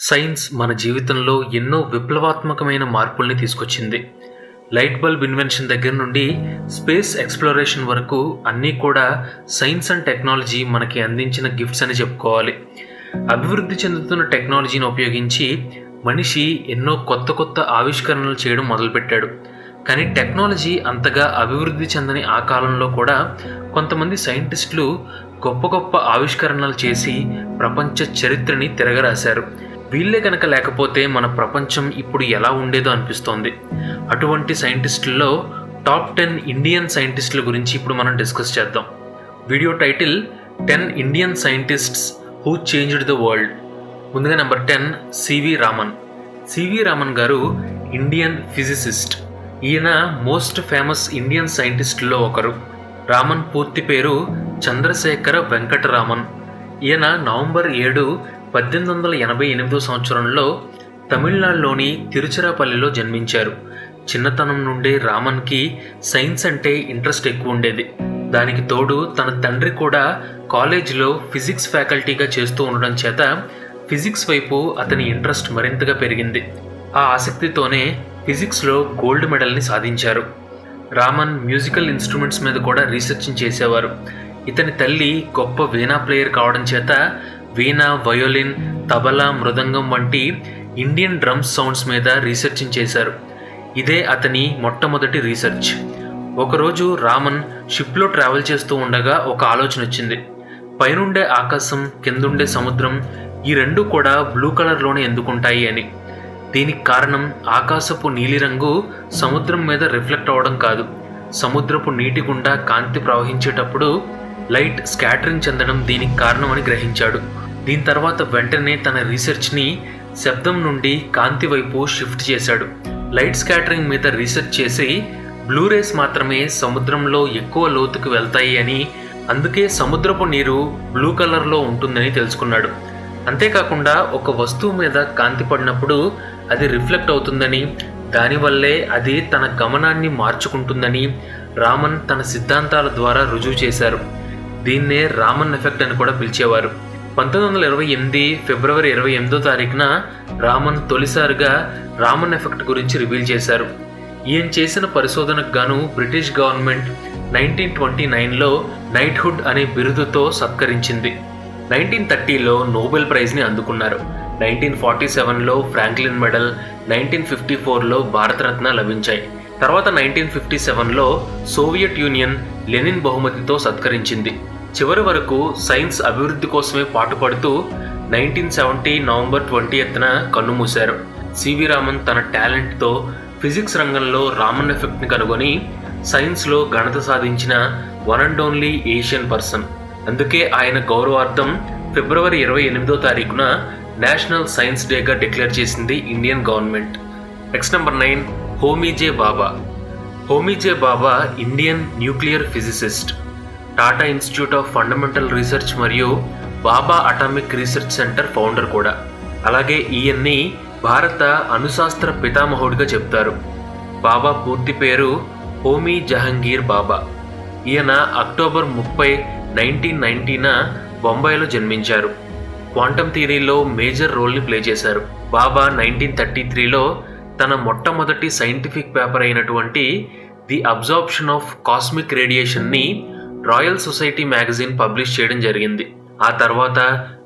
Science మన జీవితంలో ఎన్నో విప్లవాత్మకమైన మార్పుల్ని తీసుకొచ్చింది. లైట్ బల్బ్ ఇన్వెన్షన్ దగ్గర నుండి స్పేస్ ఎక్స్ప్లోరేషన్ వరకు అన్నీ కూడా సైన్స్ అండ్ టెక్నాలజీ మనకి అందించిన గిఫ్ట్స్ అని చెప్పుకోవాలి. అభివృద్ధి చెందుతున్న టెక్నాలజీని ఉపయోగించి మనిషి ఎన్నో కొత్త కొత్త ఆవిష్కరణలు చేయడం మొదలుపెట్టాడు. కానీ టెక్నాలజీ అంతగా అభివృద్ధి చెందని ఆ కాలంలో కూడా కొంతమంది సైంటిస్టులు గొప్ప గొప్ప ఆవిష్కరణలు చేసి ప్రపంచ చరిత్రని తిరగరాశారు. వీళ్ళే కనుక లేకపోతే మన ప్రపంచం ఇప్పుడు ఎలా ఉండేదో అనిపిస్తోంది. అటువంటి సైంటిస్టుల్లో టాప్ టెన్ ఇండియన్ సైంటిస్టుల గురించి ఇప్పుడు మనం డిస్కస్ చేద్దాం. Video title ten Indian scientists who changed the world. ముందుగా number ten C V Raman. C V Raman గారు ఇండియన్ ఫిజిసిస్ట్. ఈయన మోస్ట్ ఫేమస్ ఇండియన్ సైంటిస్టుల్లో ఒకరు. రామన్ పూర్తి పేరు చంద్రశేఖర వెంకటరామన్. ఈయన నవంబర్ ఏడు పద్దెనిమిది వందల ఎనభై ఎనిమిదో సంవత్సరంలో తమిళనాడులోని తిరుచిరాపల్లిలో జన్మించారు. చిన్నతనం నుండే రామన్కి సైన్స్ అంటే ఇంట్రెస్ట్ ఎక్కువ ఉండేది. దానికి తోడు తన తండ్రి కూడా కాలేజీలో ఫిజిక్స్ ఫ్యాకల్టీగా చేస్తూ ఉండడం చేత ఫిజిక్స్ వైపు అతని ఇంట్రెస్ట్ మరింతగా పెరిగింది. ఆ ఆసక్తితోనే ఫిజిక్స్లో గోల్డ్ మెడల్ని సాధించారు. రామన్ మ్యూజికల్ ఇన్స్ట్రుమెంట్స్ మీద కూడా రీసెర్చ్ చేసేవారు. ఇతని తల్లి గొప్ప వీణా ప్లేయర్ కావడం చేత వీణా వయోలిన్ తబలా మృదంగం వంటి ఇండియన్ డ్రమ్స్ సౌండ్స్ మీద రీసెర్చ్ చేశారు. ఇదే అతని మొట్టమొదటి రీసెర్చ్. ఒకరోజు రామన్ షిప్లో ట్రావెల్ చేస్తూ ఉండగా ఒక ఆలోచన వచ్చింది. పైనుండే ఆకాశం కిందుండే సముద్రం ఈ రెండు కూడా బ్లూ కలర్లోనే ఎందుకుంటాయి అని. దీనికి కారణం ఆకాశపు నీలిరంగు సముద్రం మీద రిఫ్లెక్ట్ అవ్వడం కాదు. సముద్రపు నీటి గుండా కాంతి ప్రవహించేటప్పుడు లైట్ స్కాటరింగ్ చెందడం దీనికి కారణమని గ్రహించాడు. దీని తర్వాత వెంటనే తన రీసెర్చ్ని శబ్దం నుండి కాంతి వైపు షిఫ్ట్ చేశాడు. లైట్ స్కాటరింగ్ మీద రీసెర్చ్ చేసి బ్లూరేస్ మాత్రమే సముద్రంలో ఎక్కువ లోతుకు వెళ్తాయి అని అందుకే సముద్రపు నీరు బ్లూ కలర్లో ఉంటుందని తెలుసుకున్నాడు. అంతేకాకుండా ఒక వస్తువు మీద కాంతి పడినప్పుడు అది రిఫ్లెక్ట్ అవుతుందని దానివల్లే అది తన గమనాన్ని మార్చుకుంటుందని రామన్ తన సిద్ధాంతాల ద్వారా రుజువు చేశారు. దీన్నే రామన్ ఎఫెక్ట్ అని కూడా పిలిచేవారు. పంతొమ్మిది వందల ఇరవై ఎనిమిది ఫిబ్రవరి ఇరవై ఎనిమిదో తారీఖున రామన్ తొలిసారిగా రామన్ ఎఫెక్ట్ గురించి రివీల్ చేశారు. ఈయన చేసిన పరిశోధనకు గాను బ్రిటిష్ గవర్నమెంట్ నైన్టీన్ ట్వంటీ నైన్లో నైట్హుడ్ అనే బిరుదుతో సత్కరించింది. నైన్టీన్ థర్టీలో నోబెల్ ప్రైజ్ని అందుకున్నారు. నైన్టీన్ ఫార్టీ సెవెన్లో ఫ్రాంక్లిన్ మెడల్ నైన్టీన్ ఫిఫ్టీ ఫోర్లో భారతరత్న లభించాయి. తర్వాత నైన్టీన్ ఫిఫ్టీ సెవెన్లో సోవియట్ యూనియన్ లెనిన్ బహుమతితో సత్కరించింది. చివరి వరకు సైన్స్ అభివృద్ధి కోసమే పాటుపడుతూ నైన్టీన్ సెవెంటీ నవంబర్ ట్వంటీ ఎత్తున కన్నుమూశారు. సివి రామన్ తన టాలెంట్తో ఫిజిక్స్ రంగంలో రామన్ ఎఫెక్ట్ని కనుగొని సైన్స్లో ఘనత సాధించిన one and only Asian person. అందుకే ఆయన గౌరవార్థం ఫిబ్రవరి ఇరవై ఎనిమిదో తారీఖున నేషనల్ సైన్స్ డేగా డిక్లేర్ చేసింది Indian government. Next number nine Homi J Bhabha Homi J Bhabha Indian nuclear physicist. Tata institute of fundamental research మరియు Bhabha atomic research centre founder కూడా. అలాగే ఈయన్ని భారత అణుశాస్త్ర పితామహుడిగా చెప్తారు. బాబా పూర్తి పేరు హోమీ జహంగీర్ బాబా. ఈయన అక్టోబర్ ముప్పై నైన్టీన్ నైన్టీన బొంబాయిలో జన్మించారు. క్వాంటమ్ థియరీలో మేజర్ రోల్ని ప్లే చేశారు. బాబా నైన్టీన్ థర్టీ త్రీలో తన మొట్టమొదటి సైంటిఫిక్ పేపర్ అయినటువంటి ది అబ్జార్ప్షన్ ఆఫ్ కాస్మిక్ రేడియేషన్ని రాయల్ సొసైటీ మ్యాగజైన్ పబ్లిష్ చేయడం జరిగింది. ఆ తర్వాత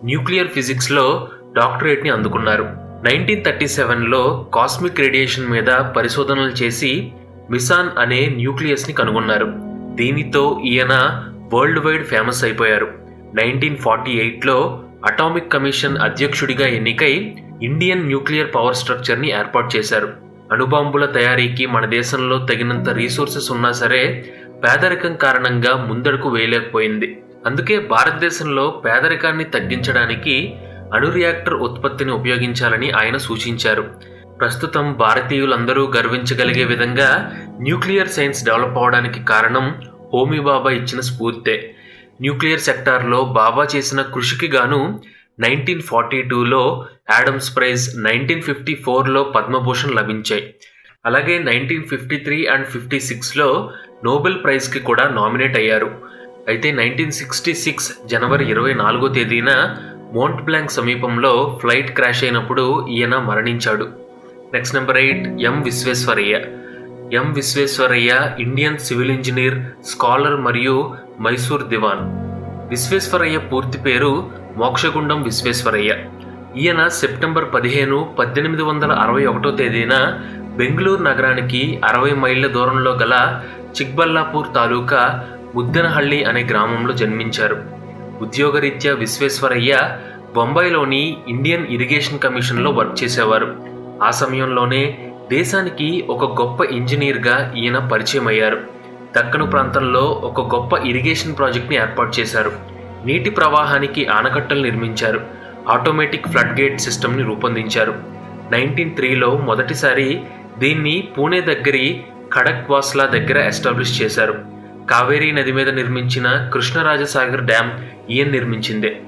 న్యూక్లియర్ ఫిజిక్స్లో డాక్టరేట్ని అందుకున్నారు. నైన్టీన్ థర్టీ సెవెన్లో కాస్మిక్ రేడియేషన్ మీద పరిశోధనలు చేసి మిసాన్ అనే న్యూక్లియస్ని కనుగొన్నారు. దీనితో ఈయన వరల్డ్ వైడ్ ఫేమస్ అయిపోయారు. నైన్టీన్ ఫార్టీ ఎయిట్లో అటామిక్ కమిషన్ అధ్యక్షుడిగా ఎన్నికై ఇండియన్ న్యూక్లియర్ పవర్ స్ట్రక్చర్ని ఏర్పాటు చేశారు. అణుబాంబుల తయారీకి మన దేశంలో తగినంత రీసోర్సెస్ ఉన్నా సరే పేదరికం కారణంగా ముందడుకు వేయలేకపోయింది. అందుకే భారతదేశంలో పేదరికాన్ని తగ్గించడానికి అణు రియాక్టర్ ఉత్పత్తిని ఉపయోగించాలని ఆయన సూచించారు. ప్రస్తుతం భారతీయులందరూ గర్వించగలిగే విధంగా న్యూక్లియర్ సైన్స్ డెవలప్ అవడానికి కారణం హోమీ బాబా ఇచ్చిన స్ఫూర్తే. న్యూక్లియర్ సెక్టార్లో బాబా చేసిన కృషికి గాను నైన్టీన్ ఫార్టీ టూలో యాడమ్స్ ప్రైజ్ నైన్టీన్ ఫిఫ్టీ ఫోర్లో పద్మభూషణ్ లభించాయి. అలాగే nineteen fifty three and fifty సిక్స్లో నోబెల్ ప్రైజ్కి కూడా నామినేట్ అయ్యారు. అయితే నైన్టీన్ సిక్స్టీ సిక్స్ జనవరి ఇరవై నాలుగో తేదీన మౌంట్ బ్లాంక్ సమీపంలో ఫ్లైట్ క్రాష్ అయినప్పుడు ఈయన మరణించాడు. Next number eight M Visvesvaraya. M Visvesvaraya Indian civil engineer scholar మరియు మైసూర్ దివాన్. విశ్వేశ్వరయ్య పూర్తి పేరు మోక్షగుండం విశ్వేశ్వరయ్య. ఈయన సెప్టెంబర్ పదిహేను పద్దెనిమిది వందల అరవై ఒకటో తేదీన బెంగళూరు నగరానికి అరవై మైళ్ళ దూరంలో గల చిక్బల్లాపూర్ తాలూకా ముద్దెనహళ్ళి అనే గ్రామంలో జన్మించారు. ఉద్యోగరీత్యా విశ్వేశ్వరయ్య బొంబాయిలోని ఇండియన్ ఇరిగేషన్ కమిషన్లో వర్క్ చేసేవారు. ఆ సమయంలోనే దేశానికి ఒక గొప్ప ఇంజనీర్గా ఈయన పరిచయం అయ్యారు దక్కను ప్రాంతంలో ఒక గొప్ప ఇరిగేషన్ ప్రాజెక్ట్ని ఏర్పాటు చేశారు. నీటి ప్రవాహానికి ఆనకట్టలు నిర్మించారు. ఆటోమేటిక్ ఫ్లడ్ గేట్ సిస్టమ్ని రూపొందించారు. నైన్టీన్ త్రీలో మొదటిసారి దీన్ని పూణే దగ్గరి ఖడక్వాస్లా దగ్గర ఎస్టాబ్లిష్ చేశారు. కావేరీ నది మీద నిర్మించిన కృష్ణరాజసాగర్ డ్యామ్ ఈయన నిర్మించిందే.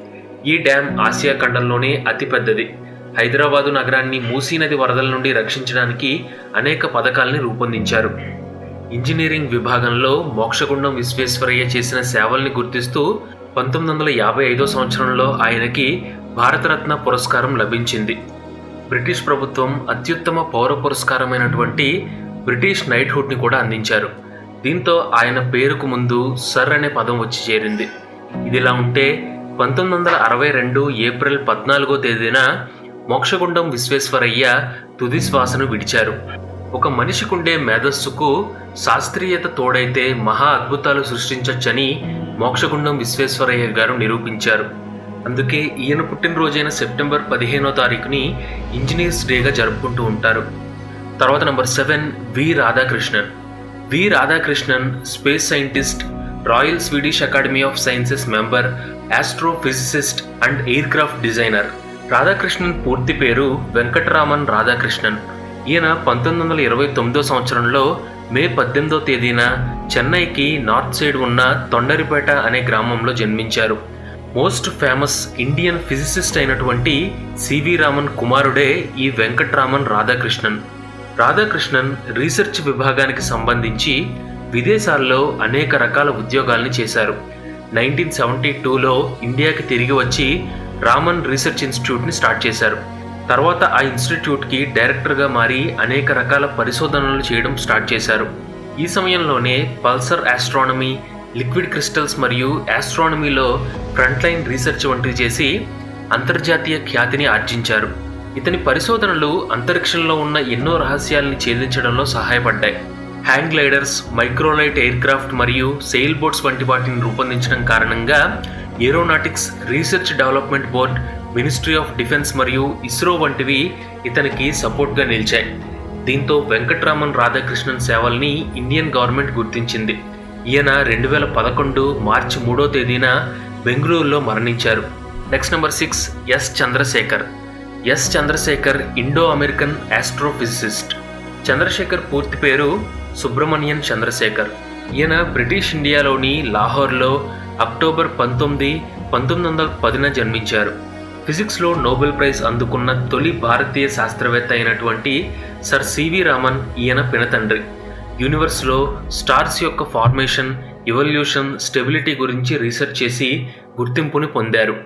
ఈ డ్యామ్ ఆసియా ఖండంలోనే అతిపెద్దది హైదరాబాదు నగరాన్ని మూసీ నది వరదల నుండి రక్షించడానికి అనేక పథకాల్ని రూపొందించారు. ఇంజనీరింగ్ విభాగంలో మోక్షగుండం విశ్వేశ్వరయ్య చేసిన సేవల్ని గుర్తిస్తూ పంతొమ్మిది వందల యాభై ఐదో సంవత్సరంలో ఆయనకి భారతరత్న పురస్కారం లభించింది. బ్రిటిష్ ప్రభుత్వం అత్యుత్తమ పౌర పురస్కారమైనటువంటి బ్రిటిష్ నైట్హుడ్ని కూడా అందించారు. దీంతో ఆయన పేరుకు ముందు సర్ అనే పదం వచ్చి చేరింది. ఇదిలా ఉంటే పంతొమ్మిది వందల అరవై రెండు ఏప్రిల్ పద్నాలుగో తేదీన మోక్షగుండం విశ్వేశ్వరయ్య తుది శ్వాసను విడిచారు. ఒక మనిషికుండే మేధస్సుకు శాస్త్రీయత తోడైతే మహా అద్భుతాలు సృష్టించొచ్చని మోక్షగుండం విశ్వేశ్వరయ్య గారు నిరూపించారు. అందుకే ఈయన పుట్టినరోజైన సెప్టెంబర్ పదిహేనో తారీఖుని ఇంజనీర్స్ డేగా జరుపుకుంటూ ఉంటారు. తర్వాత number seven V Radhakrishnan. V Radhakrishnan space scientist Royal Swedish Academy of Sciences member astrophysicist and aircraft designer. Radhakrishnan పూర్తి పేరు వెంకటరామన్ రాధాకృష్ణన్. ఈయన పంతొమ్మిది వందల ఇరవై తొమ్మిదో సంవత్సరంలో మే పద్దెనిమిదో తేదీన చెన్నైకి నార్త్ సైడ్ ఉన్న తొండరిపేట అనే గ్రామంలో జన్మించారు. మోస్ట్ ఫేమస్ ఇండియన్ ఫిజిసిస్ట్ అయినటువంటి సివి రామన్ కుమారుడే ఈ వెంకట్రామన్ రాధాకృష్ణన్. రాధాకృష్ణన్ రీసెర్చ్ విభాగానికి సంబంధించి విదేశాల్లో అనేక రకాల ఉద్యోగాల్ని చేశారు. నైన్టీన్ సెవెంటీ టూలో ఇండియాకి తిరిగి వచ్చి రామన్ రీసెర్చ్ ఇన్స్టిట్యూట్ని స్టార్ట్ చేశారు. తర్వాత ఆ ఇన్స్టిట్యూట్కి డైరెక్టర్గా మారి అనేక రకాల పరిశోధనలు చేయడం స్టార్ట్ చేశారు. ఈ సమయంలోనే పల్సర్ ఆస్ట్రానమీ లిక్విడ్ క్రిస్టల్స్ మరియు ఆస్ట్రానమీలో ఫ్రంట్లైన్ రీసెర్చ్ వంటివి చేసి అంతర్జాతీయ ఖ్యాతిని ఆర్జించారు. ఇతని పరిశోధనలు అంతరిక్షంలో ఉన్న ఎన్నో రహస్యాల్ని ఛేదించడంలో సహాయపడ్డాయి. హ్యాంగ్ గ్లైడర్స్ మైక్రోలైట్ ఎయిర్క్రాఫ్ట్ మరియు సెయిల్ బోట్స్ వంటి వాటిని రూపొందించడం కారణంగా aeronautics research development board ministry of defence మరియు ఇస్రో వంటివి ఇతనికి సపోర్ట్గా నిలిచాయి. దీంతో వెంకట్రామన్ రాధాకృష్ణన్ సేవల్ని ఇండియన్ గవర్నమెంట్ గుర్తించింది. ఈయన రెండు వేల పదకొండు మార్చి మూడో తేదీన బెంగళూరులో మరణించారు. Next number six S Chandrasekhar. S Chandrasekhar Indo American astrophysicist Chandrasekhar పూర్తి పేరు సుబ్రహ్మణ్యన్ చంద్రశేఖర్. ఈయన బ్రిటిష్ ఇండియాలోని లాహోర్లో అక్టోబర్ పంతొమ్మిది పంతొమ్మిది వందల పదిన జన్మించారు. ఫిజిక్స్లో నోబెల్ ప్రైజ్ అందుకున్న తొలి భారతీయ శాస్త్రవేత్త అయినటువంటి సర్ సివి రామన్ ఈయన పినతండ్రి. యూనివర్స్లో స్టార్స్ యొక్క ఫార్మేషన్ ఇవల్యూషన్ స్టెబిలిటీ గురించి రీసెర్చ్ చేసి గుర్తింపుని పొందారు.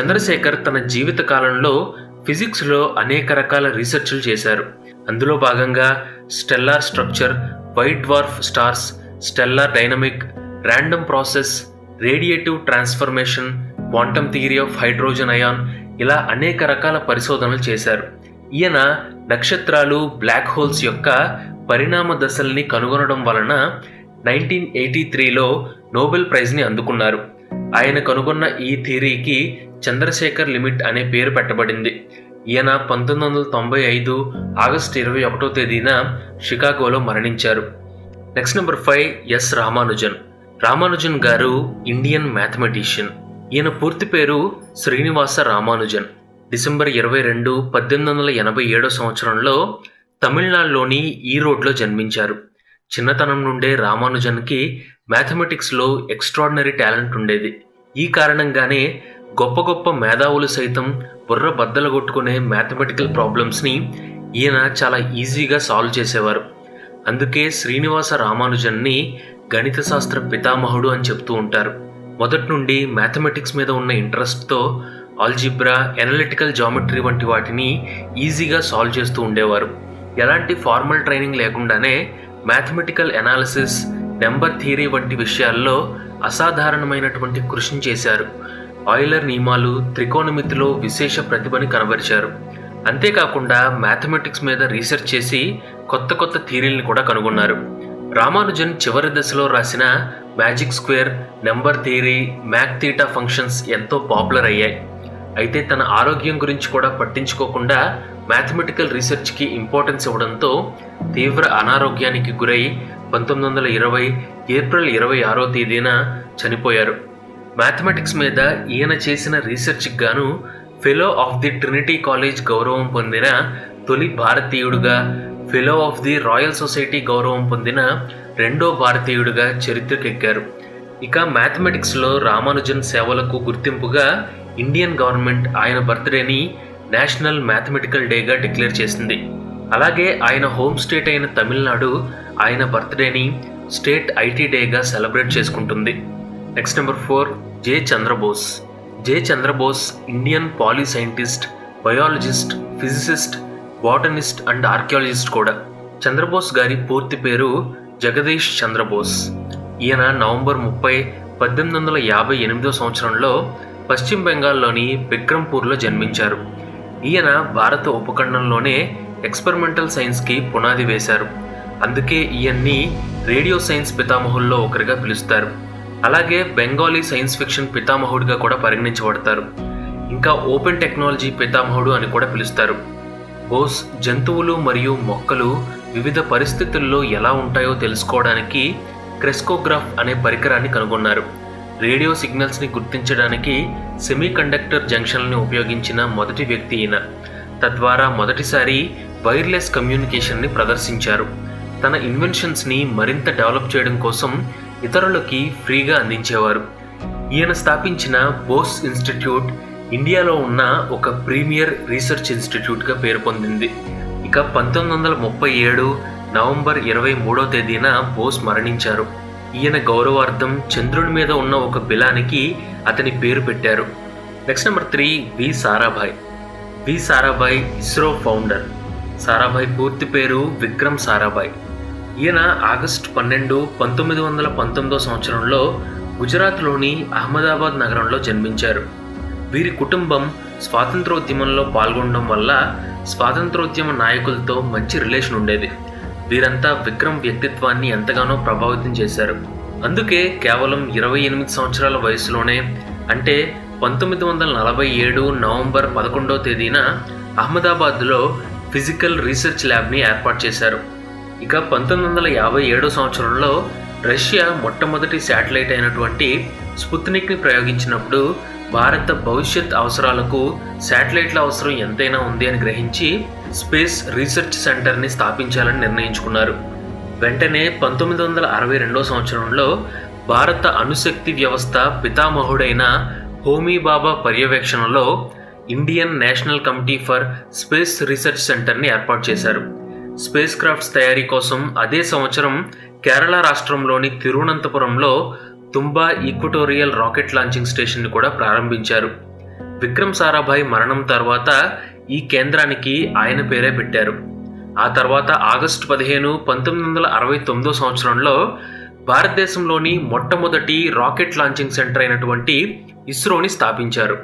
చంద్రశేఖర్ తన జీవిత కాలంలో ఫిజిక్స్లో అనేక రకాల రీసెర్చ్లు చేశారు. అందులో భాగంగా stellar structure white dwarf stars stellar dynamic random process radiative transformation quantum theory of hydrogen ion ఇలా అనేక రకాల పరిశోధనలు చేశారు. ఈయన నక్షత్రాలు బ్లాక్ హోల్స్ యొక్క పరిణామ దశల్ని కనుగొనడం వలన నైన్టీన్ ఎయిటీ త్రీలో నోబెల్ ప్రైజ్ని అందుకున్నారు. ఆయన కనుగొన్న ఈ థియరీకి చంద్రశేఖర్ లిమిట్ అనే పేరు పెట్టబడింది. ఈయన పంతొమ్మిది వందల తొంభై ఐదు ఆగస్టు ఇరవై ఒకటో తేదీన షికాగోలో మరణించారు. Next number five S Ramanujan. Ramanujan గారు ఇండియన్ మ్యాథమెటిషియన్. ఈయన పూర్తి పేరు శ్రీనివాస రామానుజన్. డిసెంబర్ ఇరవై రెండు పద్దెనిమిది వందల ఎనభై ఏడో సంవత్సరంలో తమిళనాడులోని ఈరోడ్లో జన్మించారు. చిన్నతనం నుండే రామానుజన్కి మ్యాథమెటిక్స్లో ఎక్స్ట్రాడినరీ టాలెంట్ ఉండేది. ఈ కారణంగానే గొప్ప గొప్ప మేధావులు సైతం బుర్ర బద్దలు కొట్టుకునే మ్యాథమెటికల్ ప్రాబ్లమ్స్ని ఈయన చాలా ఈజీగా సాల్వ్ చేసేవారు. అందుకే శ్రీనివాస రామానుజన్ని గణిత శాస్త్ర పితామహుడు అని చెప్తూ ఉంటారు. మొదటి నుండి మ్యాథమెటిక్స్ మీద ఉన్న ఇంట్రెస్ట్తో ఆల్జిబ్రా ఎనలిటికల్ జామెట్రీ వంటి వాటిని ఈజీగా సాల్వ్ చేస్తూ ఉండేవారు. ఎలాంటి ఫార్మల్ ట్రైనింగ్ లేకుండానే మ్యాథమెటికల్ ఎనాలిసిస్ నెంబర్ థియరీ వంటి విషయాల్లో అసాధారణమైనటువంటి కృషిని చేశారు. ఆయిలర్ నియమాలు త్రికోణమితిలో విశేష ప్రతిభని కనబరిచారు. అంతేకాకుండా మ్యాథమెటిక్స్ మీద రీసెర్చ్ చేసి కొత్త కొత్త థియరీలను కూడా కనుగొన్నారు. రామానుజన్ చివరి దశలో రాసిన magic square number theory mock theta functions ఎంతో పాపులర్ అయ్యాయి. అయితే తన ఆరోగ్యం గురించి కూడా పట్టించుకోకుండా మ్యాథమెటికల్ రీసెర్చ్కి ఇంపార్టెన్స్ ఇవ్వడంతో తీవ్ర అనారోగ్యానికి గురై పంతొమ్మిది వందల ఇరవై ఏప్రిల్ ఇరవై ఆరో తేదీన చనిపోయారు. మ్యాథమెటిక్స్ మీద ఈయన చేసిన రీసెర్చ్కి గాను fellow of the Trinity college గౌరవం పొందిన తొలి భారతీయుడుగా fellow of the Royal Society గౌరవం పొందిన రెండో భారతీయుడిగా చరిత్రకెక్కారు. ఇక మ్యాథమెటిక్స్లో రామానుజన్ సేవలకు గుర్తింపుగా ఇండియన్ గవర్నమెంట్ ఆయన బర్త్డేని నేషనల్ మ్యాథమెటికల్ డేగా డిక్లేర్ చేసింది. అలాగే ఆయన హోమ్ స్టేట్ అయిన తమిళనాడు ఆయన బర్త్డేని స్టేట్ ఐటీ డేగా సెలబ్రేట్ చేసుకుంటుంది. Next number four J Chandra Bose. J Chandra Bose Indian poly scientist biologist physicist botanist and archaeologist కూడా. చంద్రబోస్ గారి పూర్తి పేరు జగదీష్ చంద్రబోస్. ఈయన నవంబర్ ముప్పై పద్దెనిమిది వందల యాభై ఎనిమిదో సంవత్సరంలో పశ్చిమ బెంగాల్లోని విక్రంపూర్లో జన్మించారు. ఈయన భారత ఉపఖండంలోనే ఎక్స్పెరిమెంటల్ సైన్స్కి పునాది వేశారు. అందుకే ఈయన్ని రేడియో సైన్స్ పితామహుల్లో ఒకరిగా పిలుస్తారు. అలాగే బెంగాలీ సైన్స్ ఫిక్షన్ పితామహుడిగా కూడా పరిగణించబడతారు. ఇంకా ఓపెన్ టెక్నాలజీ పితామహుడు అని కూడా పిలుస్తారు. బోస్ జంతువులు మరియు మొక్కలు వివిధ పరిస్థితుల్లో ఎలా ఉంటాయో తెలుసుకోవడానికి క్రెస్కోగ్రాఫ్ అనే పరికరాన్ని కనుగొన్నారు. రేడియో సిగ్నల్స్ని గుర్తించడానికి సెమీ కండక్టర్ జంక్షన్లను ఉపయోగించిన మొదటి వ్యక్తి ఈయన. తద్వారా మొదటిసారి వైర్లెస్ కమ్యూనికేషన్ని ప్రదర్శించారు. తన ఇన్వెన్షన్స్ని మరింత డెవలప్ చేయడం కోసం ఇతరులకి ఫ్రీగా అందించేవారు. ఈయన స్థాపించిన బోస్ ఇన్స్టిట్యూట్ ఇండియాలో ఉన్న ఒక ప్రీమియర్ రీసెర్చ్ ఇన్స్టిట్యూట్గా పేరు పొందింది. ఇక పంతొమ్మిది వందల ముప్పై ఏడు నవంబర్ ఇరవై మూడో తేదీన బోస్ మరణించారు. ఈయన గౌరవార్థం చంద్రుడి మీద ఉన్న ఒక బిలానికి అతని పేరు పెట్టారు. Next number three V Sarabhai. V Sarabhai ISRO founder. Sarabhai పూర్తి పేరు విక్రమ్ సారాభాయ్. ఈయన ఆగస్టు పన్నెండు పంతొమ్మిది వందల పంతొమ్మిదో సంవత్సరంలో గుజరాత్లోని అహ్మదాబాద్ నగరంలో జన్మించారు. వీరి కుటుంబం స్వాతంత్రోద్యమంలో పాల్గొనడం వల్ల స్వాతంత్రోద్యమ నాయకులతో మంచి రిలేషన్ ఉండేది. వీరంతా విక్రమ్ వ్యక్తిత్వాన్ని ఎంతగానో ప్రభావితం చేశారు. అందుకే కేవలం ఇరవై ఎనిమిది సంవత్సరాల వయసులోనే అంటే పంతొమ్మిది వందల నలభై ఏడు నవంబర్ పదకొండవ తేదీన అహ్మదాబాద్లో ఫిజికల్ రీసెర్చ్ ల్యాబ్ని ఏర్పాటు చేశారు. ఇక పంతొమ్మిది వందల యాభై ఏడో సంవత్సరంలో రష్యా మొట్టమొదటి శాటిలైట్ అయినటువంటి స్పుత్నిక్ని ప్రయోగించినప్పుడు భారత భవిష్యత్ అవసరాలకు శాటిలైట్ల అవసరం ఎంతైనా ఉంది అని గ్రహించి స్పేస్ రీసెర్చ్ సెంటర్ని స్థాపించాలని నిర్ణయించుకున్నారు. వెంటనే పంతొమ్మిది వందల అరవై రెండో సంవత్సరంలో భారత అణుశక్తి వ్యవస్థ పితామహుడైన హోమీ బాబా పర్యవేక్షణలో Indian national committee for space research సెంటర్ని ఏర్పాటు చేశారు. స్పేస్ క్రాఫ్ట్స్ తయారీ కోసం అదే సంవత్సరం కేరళ రాష్ట్రంలోని తిరువనంతపురంలో తుంబా ఈక్వటోరియల్ రాకెట్ లాంచింగ్ స్టేషన్ని కూడా ప్రారంభించారు. విక్రమ్ సారాభాయ్ మరణం తర్వాత ఈ కేంద్రానికి ఆయన పేరే పెట్టారు. ఆ తర్వాత ఆగస్టు పదిహేను పంతొమ్మిది వందల అరవై తొమ్మిదో సంవత్సరంలో భారతదేశంలోని మొట్టమొదటి రాకెట్ లాంచింగ్ సెంటర్ అయినటువంటి ఇస్రోని స్థాపించారు.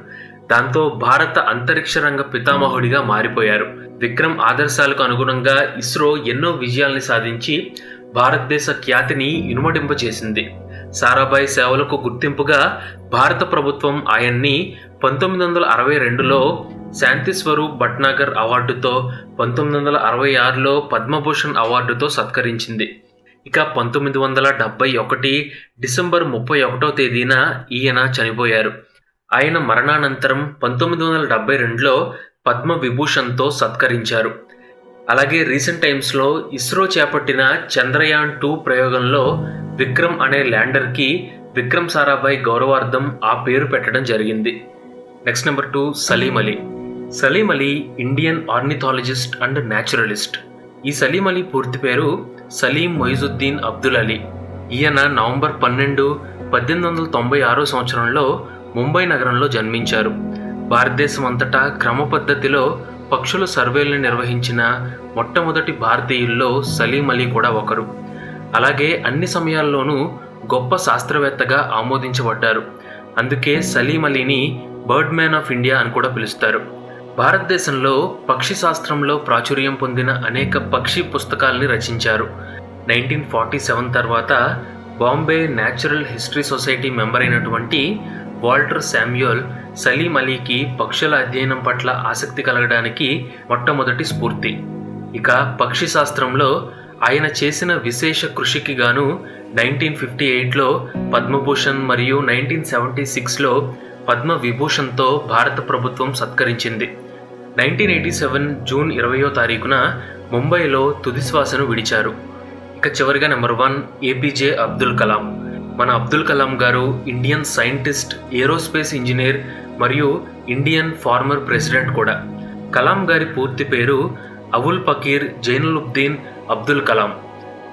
దాంతో భారత అంతరిక్ష రంగ పితామహుడిగా మారిపోయారు. విక్రమ్ ఆదర్శాలకు అనుగుణంగా ఇస్రో ఎన్నో విజయాల్ని సాధించి భారతదేశ ఖ్యాతిని ఇనుమడింపచేసింది. సారాభాయ్ సేవలకు గుర్తింపుగా భారత ప్రభుత్వం ఆయన్ని పంతొమ్మిది వందల అరవై రెండులో శాంతి స్వరూప్ భట్నాగర్ అవార్డుతో పంతొమ్మిది వందల అరవై ఆరులో పద్మభూషణ్ అవార్డుతో సత్కరించింది. ఇక పంతొమ్మిది వందల డెబ్బై ఒకటి డిసెంబర్ ముప్పై ఒకటో తేదీన ఈయన చనిపోయారు. ఆయన మరణానంతరం పంతొమ్మిది వందల డెబ్బై రెండులో పద్మ విభూషణ్తో సత్కరించారు. అలాగే రీసెంట్ టైమ్స్లో ఇస్రో చేపట్టిన చంద్రయాన్ టూ ప్రయోగంలో విక్రమ్ అనే ల్యాండర్కి విక్రమ్ సారాభాయ్ గౌరవార్థం ఆ పేరు పెట్టడం జరిగింది. Next number two Salim Ali. Salim Ali Indian ornithologist and naturalist ఈ సలీం అలీ పూర్తి పేరు సలీం మొయిజుద్దీన్ అబ్దుల్ అలీ. ఈయన నవంబర్ పన్నెండు పద్దెనిమిది వందల తొంభై ఆరో సంవత్సరంలో ముంబై నగరంలో జన్మించారు. భారతదేశం అంతటా క్రమ పద్ధతిలో పక్షుల సర్వేలను నిర్వహించిన మొట్టమొదటి భారతీయుల్లో సలీం అలీ కూడా ఒకరు. అలాగే అన్ని సమయాల్లోనూ గొప్ప శాస్త్రవేత్తగా ఆమోదించబడ్డారు. అందుకే సలీం అలీని బర్డ్ మ్యాన్ ఆఫ్ ఇండియా అని కూడా పిలుస్తారు. భారతదేశంలో పక్షి శాస్త్రంలో ప్రాచుర్యం పొందిన అనేక పక్షి పుస్తకాల్ని రచించారు. నైన్టీన్ ఫార్టీ సెవెన్ తర్వాత Bombay natural history society member అయినటువంటి వాల్టర్ శామ్యుయల్ సలీం అలీకి పక్షుల అధ్యయనం పట్ల ఆసక్తి కలగడానికి మొట్టమొదటి స్ఫూర్తి. ఇక పక్షి శాస్త్రంలో ఆయన చేసిన విశేష కృషికి గాను నైన్టీన్ ఫిఫ్టీ ఎయిట్లో పద్మభూషణ్ మరియు నైన్టీన్ సెవెంటీ సిక్స్లో పద్మ విభూషణ్తో భారత ప్రభుత్వం సత్కరించింది. నైన్టీన్ ఎయిటీ సెవెన్ జూన్ ఇరవయో తారీఖున ముంబైలో తుది శ్వాసను విడిచారు. ఇక చివరిగా number one A P J Abdul Kalam. మన అబ్దుల్ కలాం గారు ఇండియన్ సైంటిస్ట్ ఏరోస్పేస్ ఇంజనీర్ మరియు ఇండియన్ ఫార్మర్ ప్రెసిడెంట్ కూడా. కలాం గారి పూర్తి పేరు అవుల్ పకీర్ జైనులుబ్దీన్ అబ్దుల్ కలాం.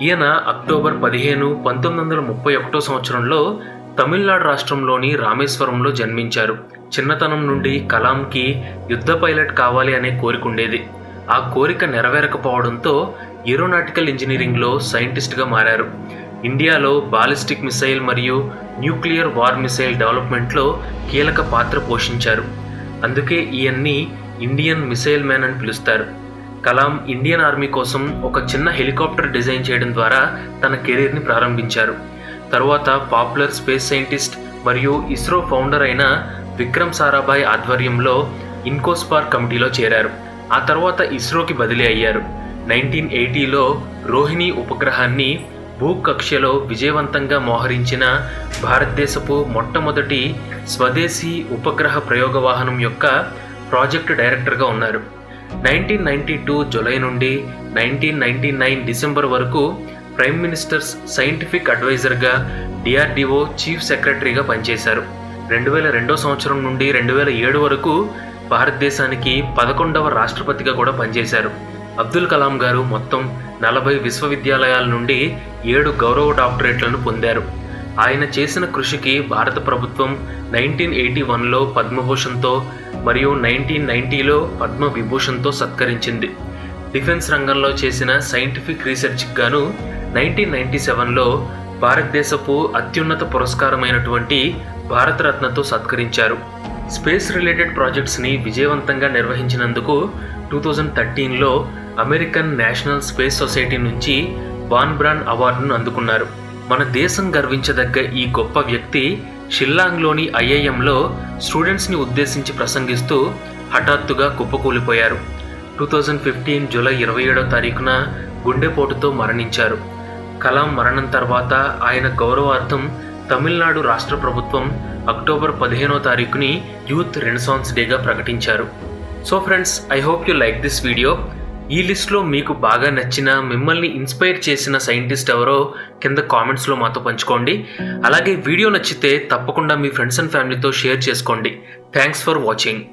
ఈయన అక్టోబర్ పదిహేను పంతొమ్మిది వందల ముప్పై ఒకటో సంవత్సరంలో తమిళనాడు రాష్ట్రంలోని రామేశ్వరంలో జన్మించారు. చిన్నతనం నుండి కలాంకి యుద్ధ పైలట్ కావాలి అనే కోరిక ఉండేది. ఆ కోరిక నెరవేరకపోవడంతో ఏరోనాటికల్ ఇంజనీరింగ్లో సైంటిస్ట్గా మారారు. ఇండియాలో బాలిస్టిక్ మిసైల్ మరియు న్యూక్లియర్ వార్ మిసైల్ డెవలప్మెంట్లో కీలక పాత్ర పోషించారు. అందుకే ఈయన్ని ఇండియన్ మిసైల్ మ్యాన్ అని పిలుస్తారు. కలాం ఇండియన్ ఆర్మీ కోసం ఒక చిన్న హెలికాప్టర్ డిజైన్ చేయడం ద్వారా తన కెరీర్ని ప్రారంభించారు. తరువాత పాపులర్ స్పేస్ సైంటిస్ట్ మరియు ఇస్రో ఫౌండర్ అయిన విక్రమ్ సారాభాయ్ ఆధ్వర్యంలో ఇన్కోస్పార్ కమిటీలో చేరారు. ఆ తర్వాత ఇస్రోకి బదిలీ అయ్యారు. నైన్టీన్ ఎయిటీలో రోహిణి ఉపగ్రహాన్ని భూకక్షలో విజయవంతంగా మోహరించిన భారతదేశపు మొట్టమొదటి స్వదేశీ ఉపగ్రహ ప్రయోగ వాహనం యొక్క ప్రాజెక్టు డైరెక్టర్గా ఉన్నారు. నైన్టీన్ నైన్టీ టూ జులై నుండి నైన్టీన్ నైన్టీ నైన్ డిసెంబర్ వరకు ప్రైమ్ మినిస్టర్స్ సైంటిఫిక్ అడ్వైజర్గా డిఆర్డిఓ చీఫ్ సెక్రటరీగా పనిచేశారు. రెండు వేల రెండో సంవత్సరం నుండి రెండు వేల ఏడు వరకు భారతదేశానికి పదకొండవ రాష్ట్రపతిగా కూడా పనిచేశారు. అబ్దుల్ కలాం గారు మొత్తం నలభై విశ్వవిద్యాలయాల నుండి ఏడు గౌరవ డాక్టరేట్లను పొందారు. ఆయన చేసిన కృషికి భారత ప్రభుత్వం నైన్టీన్ ఎయిటీ వన్లో పద్మభూషణ్తో మరియు నైన్టీన్ నైన్టీలో పద్మ విభూషణ్తో సత్కరించింది. డిఫెన్స్ రంగంలో చేసిన సైంటిఫిక్ రీసెర్చ్కి గాను నైన్టీన్ నైన్టీ సెవెన్లో భారతదేశపు అత్యున్నత పురస్కారమైనటువంటి భారతరత్నతో సత్కరించారు. స్పేస్ రిలేటెడ్ ప్రాజెక్ట్స్ని విజయవంతంగా నిర్వహించినందుకు టూ థౌజండ్ థర్టీన్లో అమెరికన్ నేషనల్ స్పేస్ సొసైటీ నుంచి వాన్ బ్రాన్ అవార్డును అందుకున్నారు. మన దేశం గర్వించదగ్గ ఈ గొప్ప వ్యక్తి షిల్లాంగ్లోని ఐఐఎంలో స్టూడెంట్స్ని ఉద్దేశించి ప్రసంగిస్తూ హఠాత్తుగా కుప్పకూలిపోయారు. టూ థౌజండ్ ఫిఫ్టీన్ జూలై ఇరవై ఏడో తారీఖున గుండెపోటుతో మరణించారు. కలాం మరణం తర్వాత ఆయన గౌరవార్థం తమిళనాడు రాష్ట్ర ప్రభుత్వం అక్టోబర్ పదిహేనో తారీఖుని యూత్ రెనసాన్స్ డేగా ప్రకటించారు. So friends I hope you like this video. ఈ లిస్ట్లో మీకు బాగా నచ్చిన మిమ్మల్ని ఇన్స్పైర్ చేసిన సైంటిస్ట్ ఎవరో కింద కామెంట్స్లో మాతో పంచుకోండి. అలాగే వీడియో నచ్చితే తప్పకుండా మీ ఫ్రెండ్స్ అండ్ ఫ్యామిలీతో షేర్ చేసుకోండి. Thanks for watching.